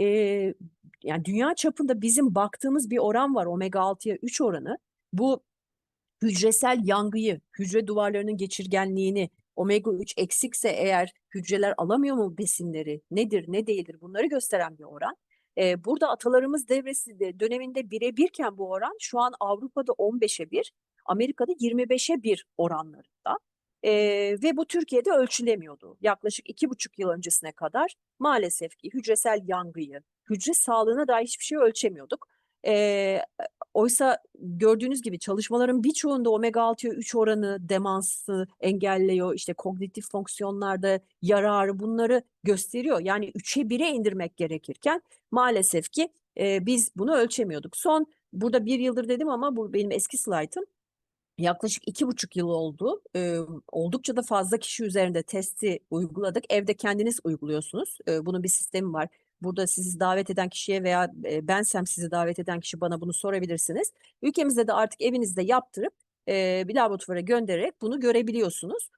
e, yani dünya çapında bizim baktığımız bir oran var omega 6'ya 3 oranı. Bu hücresel yangıyı, hücre duvarlarının geçirgenliğini, omega 3 eksikse eğer hücreler alamıyor mu besinleri, nedir, ne değildir bunları gösteren bir oran. Ee, burada atalarımız devresi de döneminde birebirken bu oran şu an Avrupa'da 15'e 1, Amerika'da 25'e 1 oranlarında. Ee, ve bu Türkiye'de ölçülemiyordu. Yaklaşık iki buçuk yıl öncesine kadar maalesef ki hücresel yangıyı, hücre sağlığına dair hiçbir şey ölçemiyorduk. Ee, oysa gördüğünüz gibi çalışmaların birçoğunda omega 6'ya 3 oranı demansı engelliyor. işte kognitif fonksiyonlarda yararı bunları gösteriyor. Yani 3'e 1'e indirmek gerekirken maalesef ki e, biz bunu ölçemiyorduk. Son burada bir yıldır dedim ama bu benim eski slaytım. Yaklaşık iki buçuk yıl oldu. Ee, oldukça da fazla kişi üzerinde testi uyguladık. Evde kendiniz uyguluyorsunuz. Ee, bunun bir sistemi var. Burada sizi davet eden kişiye veya e, bensem sizi davet eden kişi bana bunu sorabilirsiniz. Ülkemizde de artık evinizde yaptırıp e, bir laboratuvara göndererek bunu görebiliyorsunuz.